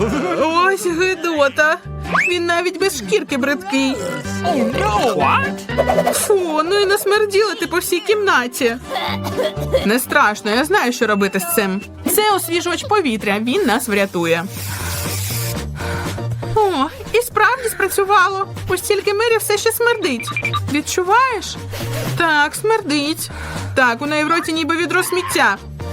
Ось гидота. Він навіть без шкірки бридкий. Фу, ну і насмерділа ти по всій кімнаті. Не страшно, я знаю, що робити з цим. Це освіжувач повітря, він нас врятує. О, і справді спрацювало. Ось тільки Мері все ще смердить. Відчуваєш? Так, смердить. Так, у неї в роті ніби відро сміття.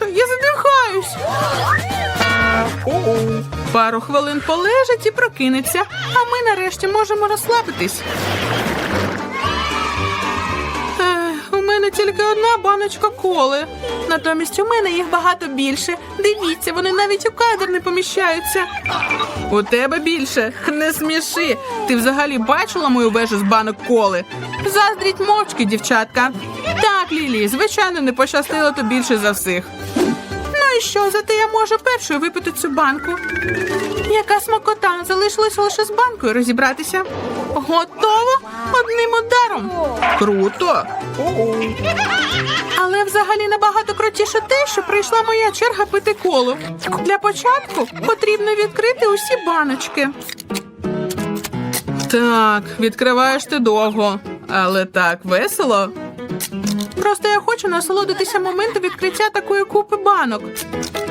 Мене, я задихаюсь. Пару хвилин полежить і прокинеться, а ми нарешті можемо розслабитись. Мене тільки одна баночка коли. Натомість у мене їх багато більше. Дивіться, вони навіть у кадр не поміщаються. У тебе більше. Не сміши. Ти взагалі бачила мою вежу з банок коли? Заздріть мовчки, дівчатка. Так, Лілі, звичайно, не пощастило то більше за всіх. Ну і що, зате я можу першою випити цю банку. Яка смакота, залишилося лише з банкою розібратися. Готово одним ударом. Круто. Але взагалі набагато крутіше те, що прийшла моя черга пити колу. Для початку потрібно відкрити усі баночки. Так, відкриваєш ти довго, але так весело. Просто я хочу насолодитися моментом відкриття такої купи банок.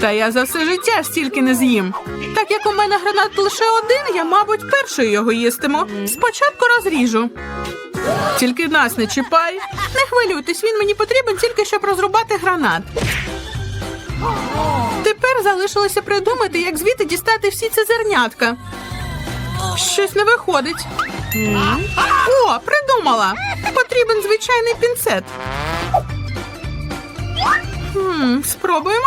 та я за все життя стільки не з'їм. Так як у мене гранат лише один, я, мабуть, першою його їстиму. Спочатку розріжу. Тільки нас не чіпай. Не хвилюйтесь, він мені потрібен тільки щоб розрубати гранат. Тепер залишилося придумати, як звідти дістати всі ці зернятка. Щось не виходить. О, придумала! Потрібен звичайний пінцет. Хм, спробуємо.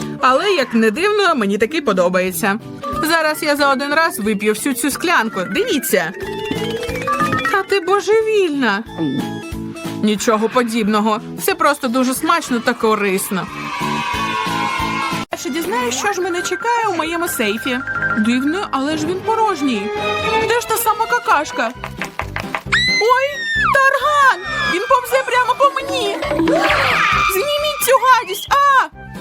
Але як не дивно, мені таки подобається. Зараз я за один раз вип'ю всю цю склянку. Дивіться. Та ти божевільна. Нічого подібного. Це просто дуже смачно та корисно. спершу дізнаюсь, що ж мене чекає у моєму сейфі. Дивно, але ж він порожній. Де ж та сама какашка? Ой, тарган! Він повзе прямо по мені. Зніміть цю гадість! А!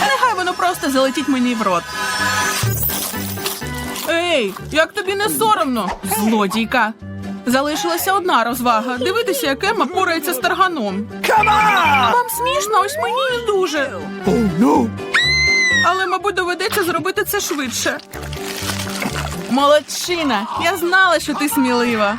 Нехай воно просто залетить мені в рот. Ей, як тобі не соромно, злодійка. Залишилася одна розвага. Дивитися, як Емма порається з тарганом. Вам смішно, ось мені не дуже. Але, мабуть, доведеться зробити це швидше. Молодчина! Я знала, що ти смілива.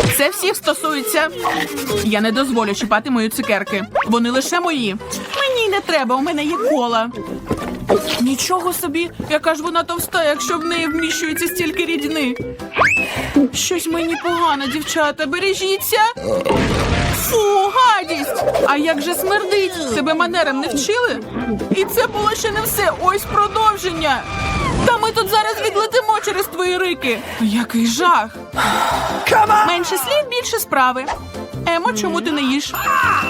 Це всіх стосується. Я не дозволю чіпати мої цукерки. Вони лише мої. Мені не треба, у мене є кола. Нічого собі, яка ж вона товста, якщо в неї вміщується стільки рідини. Щось мені погано, дівчата, бережіться. Фу, гадість! А як же смердить? Тебе манерам не вчили? І це було ще не все. Ось продовження. Та ми тут зараз відлетимо через твої рики. Який жах. Менше слів, більше справи. Емо, чому ти не їш?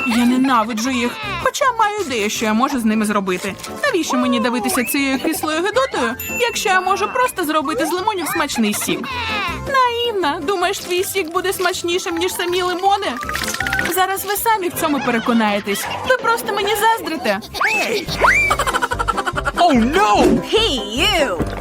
Я ненавиджу їх, хоча маю ідею, що я можу з ними зробити. Навіщо мені давитися цією кислою гидотою, якщо я можу просто зробити з лимонів смачний сік? Наївна, думаєш, твій сік буде смачнішим, ніж самі лимони? Зараз ви самі в цьому переконаєтесь. Ви просто мені заздрите. Hey, you!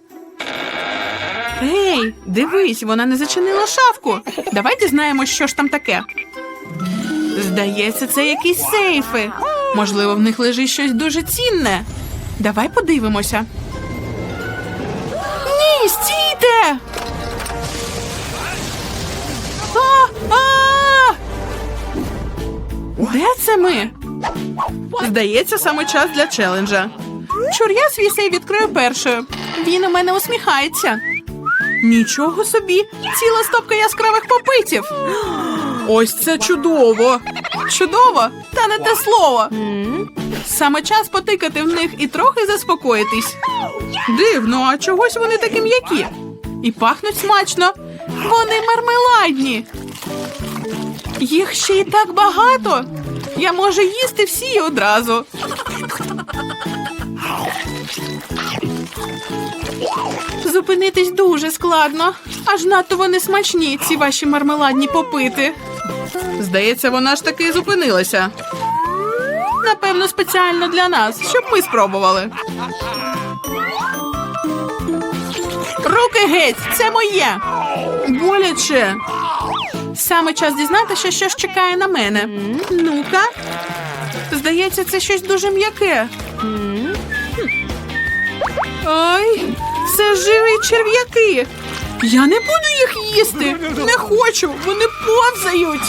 Ей, дивись, вона не зачинила шафку. Давай дізнаємось, що ж там таке. Здається, це якісь сейфи. Можливо, в них лежить щось дуже цінне. Давай подивимося. Ні, стійте! А, а! Де це ми? Здається, саме час для челенджа. Чур, я свій сей відкрию першою. Він у мене усміхається. Нічого собі! Ціла стопка яскравих попитів. Ось це чудово. Чудово, та не те слово. Саме час потикати в них і трохи заспокоїтись. Дивно, а чогось вони такі м'які. І пахнуть смачно. Вони мармеладні. Їх ще й так багато. Я можу їсти всі одразу. Зупинитись дуже складно. Аж надто вони смачні, ці ваші мармеладні попити. Здається, вона ж таки зупинилася. Напевно, спеціально для нас, щоб ми спробували. Руки геть, це моє. Боляче. Саме час дізнатися, що ж чекає на мене. Ну-ка. Здається, це щось дуже м'яке. Ой, це живі черв'яки. Я не буду їх їсти. Не хочу, вони повзають.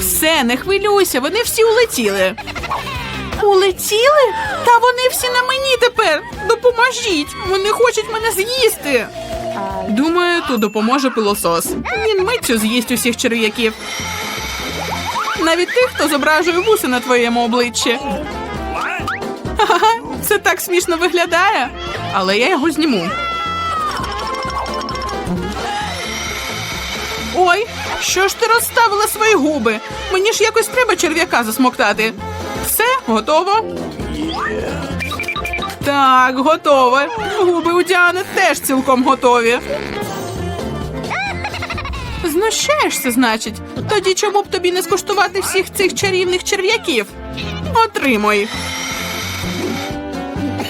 Все, не хвилюйся, вони всі улетіли. Улетіли? Та вони всі на мені тепер. Допоможіть. Вони хочуть мене з'їсти. Думаю, тут допоможе пилосос. Він миттю з'їсть усіх черв'яків. Навіть тих, хто зображує вуси на твоєму обличчі. Ха-ха, це так смішно виглядає, але я його зніму. Ой, що ж ти розставила свої губи? Мені ж якось треба черв'яка засмоктати. Все, готово. Так, готове. Губи у Діани теж цілком готові. Знущаєшся, значить? Тоді чому б тобі не скуштувати всіх цих чарівних черв'яків? Отримай.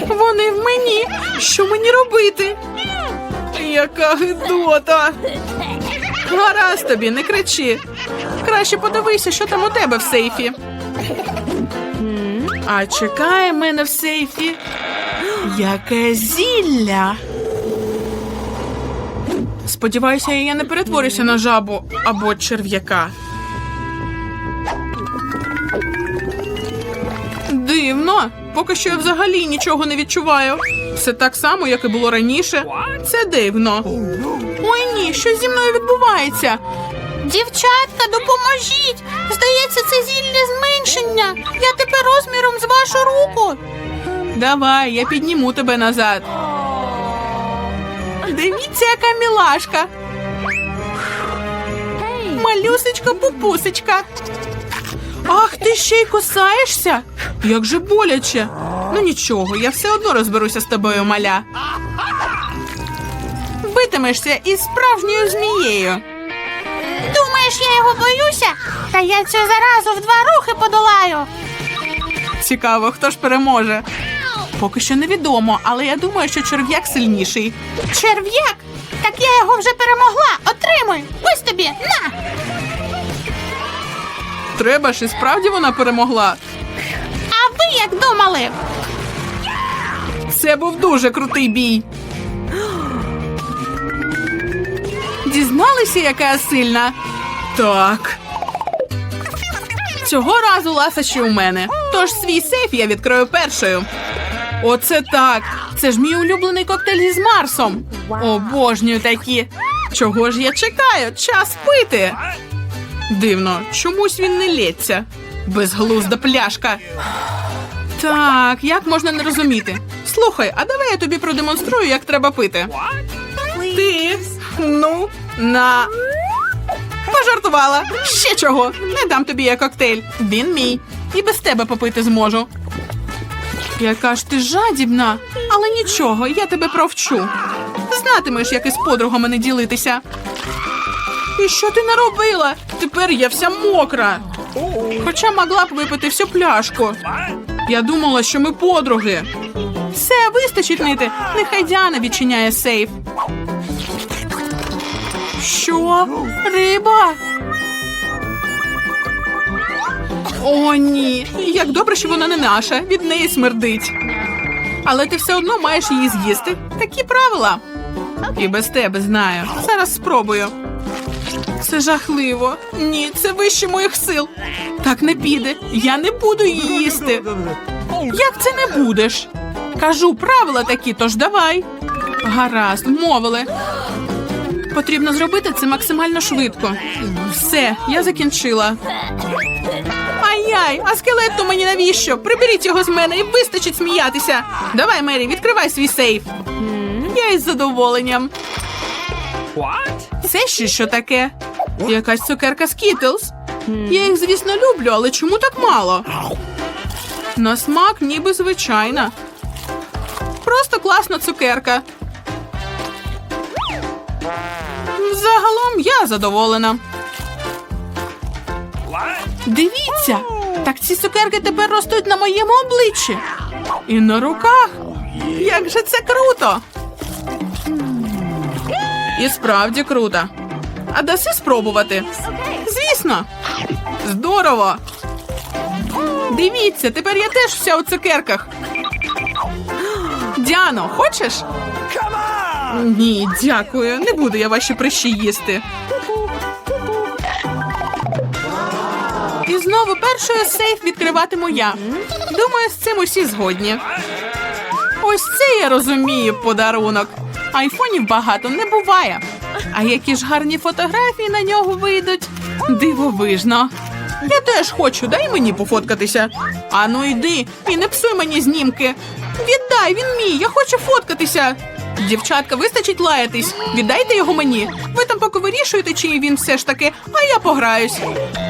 Вони в мені. Що мені робити? Яка гидота. Гаразд тобі, не кричи. Краще подивися, що там у тебе в сейфі. А чекає мене в сейфі. Яке зілля. Сподіваюся, я не перетворюся на жабу або черв'яка. Дивно. Поки що я взагалі нічого не відчуваю. Все так само, як і було раніше. Це дивно. Ой ні, що зі мною відбувається? Дівчатка, допоможіть! Здається, це зілля зменшення. Я тепер розміром з вашу руку. Давай, я підніму тебе назад. Дивіться, яка мілашка. Малюсечка пупусечка. Ах, ти ще й кусаєшся? Як же боляче. Ну нічого, я все одно розберуся з тобою, маля. Битимешся із справжньою змією. Думаєш, я його боюся? Та я цю заразу в два рухи подолаю. Цікаво, хто ж переможе. Поки що невідомо, але я думаю, що черв'як сильніший. Черв'як? Так я його вже перемогла. Отримуй. Ось тобі. На. Треба ж і справді вона перемогла. А ви як думали? Це був дуже крутий бій. Дізналися, яка я сильна? Так. Цього разу ласощі у мене. Тож свій сейф я відкрию першою. Оце так. Це ж мій улюблений коктейль із Марсом. Обожнюю такі. Чого ж я чекаю? Час пити. Дивно, чомусь він не лється. Безглузда пляшка. Так, як можна не розуміти? Слухай, а давай я тобі продемонструю, як треба пити. Ти ну на пожартувала. Ще чого? Не дам тобі я коктейль. Він мій. І без тебе попити зможу. Яка ж ти жадібна, але нічого, я тебе провчу. Знатимеш, як із подругами не ділитися. І що ти наробила? Тепер я вся мокра. Хоча могла б випити всю пляшку. Я думала, що ми подруги. Все, вистачить нити. Нехай Діана відчиняє сейф. Що? Риба? О, ні. Як добре, що вона не наша. Від неї смердить. Але ти все одно маєш її з'їсти. Такі правила. І без тебе знаю. Зараз спробую. Це жахливо. Ні, це вище моїх сил. Так не піде. Я не буду її їсти. Як це не будеш? Кажу, правила такі, тож давай. Гаразд, мовили. Потрібно зробити це максимально швидко. Все, я закінчила. Ай-яй, а скелет то мені навіщо? Приберіть його з мене і вистачить сміятися. Давай, Мері, відкривай свій сейф. Я із задоволенням. Це ще що таке? Якась цукерка Скітлз. Я їх, звісно, люблю, але чому так мало? На смак ніби звичайна. Просто класна цукерка. Загалом я задоволена. Дивіться, так ці цукерки тепер ростуть на моєму обличчі. І на руках. Як же це круто! І справді круто. А даси спробувати? Звісно. Здорово. Дивіться, тепер я теж вся у цукерках. Діано, хочеш? Ні, дякую. Не буду я ваші прищі їсти. І знову першою сейф відкриватиму я. Думаю, з цим усі згодні. Ось це я розумію подарунок. Айфонів багато не буває. А які ж гарні фотографії на нього вийдуть. Дивовижно. Я теж хочу, дай мені пофоткатися. Ану йди і не псуй мені знімки. Віддай, він мій, я хочу фоткатися. Дівчатка, вистачить лаятись. Віддайте його мені. Ви там поки вирішуєте, чи він все ж таки, а я пограюсь.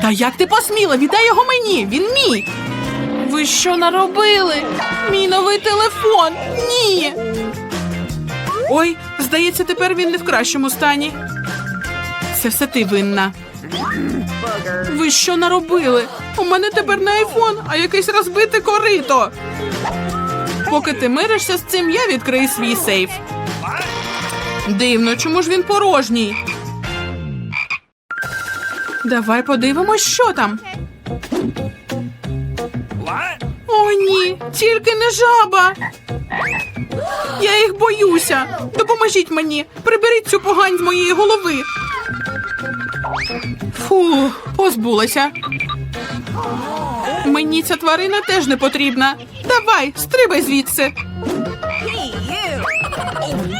Та як ти посміла? Віддай його мені, він мій. Ви що наробили? Мій новий телефон. Ні. Ой, здається, тепер він не в кращому стані. Це все ти винна. Ви що наробили? У мене тепер не айфон, а якесь розбите корито. Поки ти миришся з цим, я відкрию свій сейф. Дивно, чому ж він порожній? Давай подивимось, що там. О, ні, тільки не жаба. Я їх боюся. Допоможіть мені. Приберіть цю погань з моєї голови. Фу, позбулася. Мені ця тварина теж не потрібна. Давай, стрибай звідси.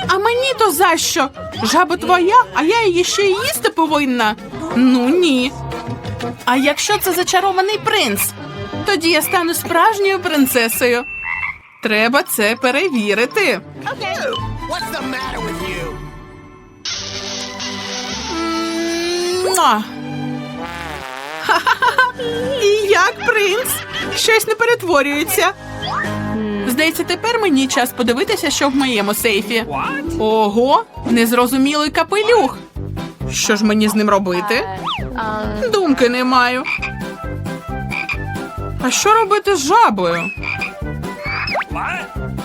А мені то за що? Жаба твоя, а я її ще й їсти повинна. Ну ні. А якщо це зачарований принц, тоді я стану справжньою принцесою. Треба це перевірити. What's the matter with you? І як принц? Щось не перетворюється. Здається, тепер мені час подивитися, що в моєму сейфі. Ого, незрозумілий капелюх. Що ж мені з ним робити? Думки не маю. А що робити з жабою?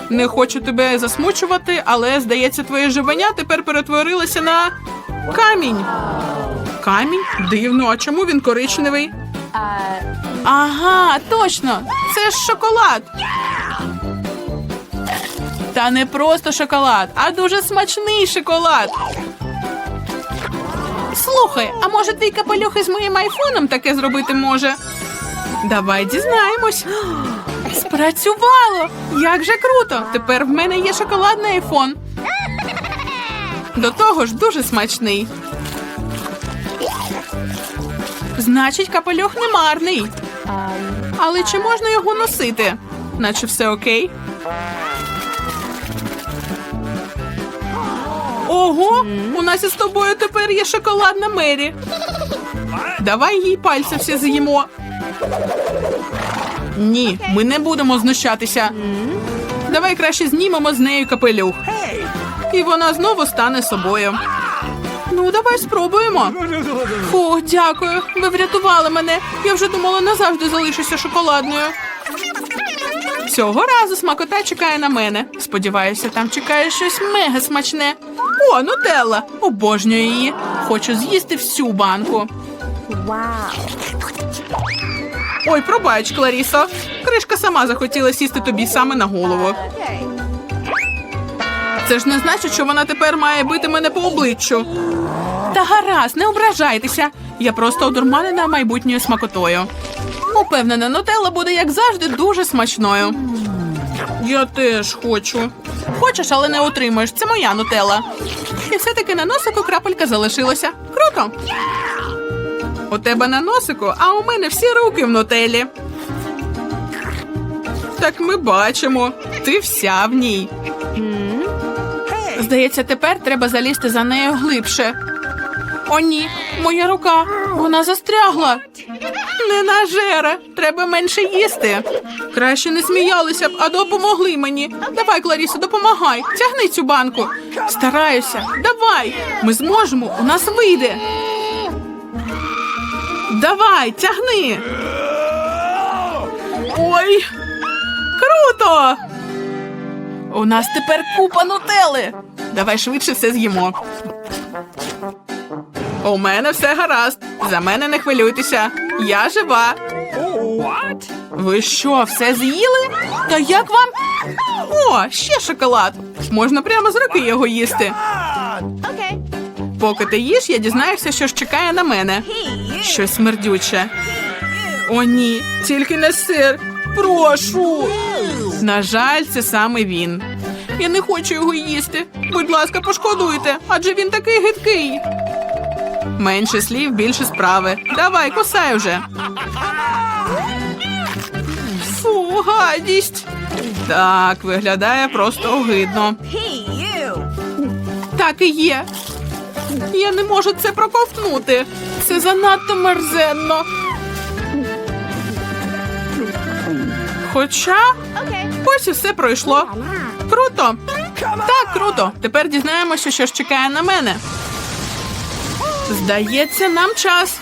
Не хочу тебе засмучувати, але здається, твоє живення тепер перетворилося на камінь. Камінь? Дивно, а чому він коричневий? Ага, точно! Це ж шоколад. Та не просто шоколад, а дуже смачний шоколад. Слухай, а може твій капелюх із моїм айфоном таке зробити може? Давай дізнаємось. Спрацювало! Як же круто! Тепер в мене є шоколадний айфон. До того ж дуже смачний. Значить, капелюх не марний. Але чи можна його носити? Наче все окей. Ого, у нас із тобою тепер є шоколадна Мері. Давай їй пальці всі з'їмо. Ні, ми не будемо знущатися. Давай краще знімемо з нею капелюх. І вона знову стане собою. Ну, давай спробуємо. Фу, дякую. Ви врятували мене. Я вже думала, назавжди залишуся шоколадною. Цього разу смакота чекає на мене. Сподіваюся, там чекає щось мега смачне. О, нутелла! Обожнюю її. Хочу з'їсти всю банку. Ой, пробач, Кларісо. Кришка сама захотіла сісти тобі саме на голову. Це ж не значить, що вона тепер має бити мене по обличчю. Та гаразд, не ображайтеся. Я просто одурманена майбутньою смакотою. Упевнена, нутелла буде, як завжди, дуже смачною. Я теж хочу. Хочеш, але не отримаєш. Це моя нутелла. І все-таки на носику крапелька залишилася. Круто. У тебе на носику, а у мене всі руки в нутелі. Так ми бачимо. Ти вся в ній. Здається, тепер треба залізти за нею глибше. О, ні, моя рука. Вона застрягла. Не нажере. Треба менше їсти. Краще не сміялися б, а допомогли мені. Давай, Кларісо, допомагай. Тягни цю банку. Стараюся. Давай. Ми зможемо. У нас вийде. Давай, тягни. Ой. Круто! У нас тепер купа нутели. Давай швидше все з'їмо. У мене все гаразд. За мене не хвилюйтеся. Я жива. Ви що, все з'їли? Та як вам? О, ще шоколад. Можна прямо з руки його їсти. Поки ти їш, я дізнаюся, що ж чекає на мене. Щось смердюче. О, ні, тільки не сир. Прошу. На жаль, це саме він. Я не хочу його їсти. Будь ласка, пошкодуйте, адже він такий гидкий. Менше слів, більше справи. Давай, кусай вже. Фу, гадість. Так, виглядає просто огидно. Так і є. Я не можу це проковтнути. Це занадто мерзенно. Хоча ось і все пройшло. Круто. Так, круто. Тепер дізнаємося, що ж чекає на мене. Здається, нам час.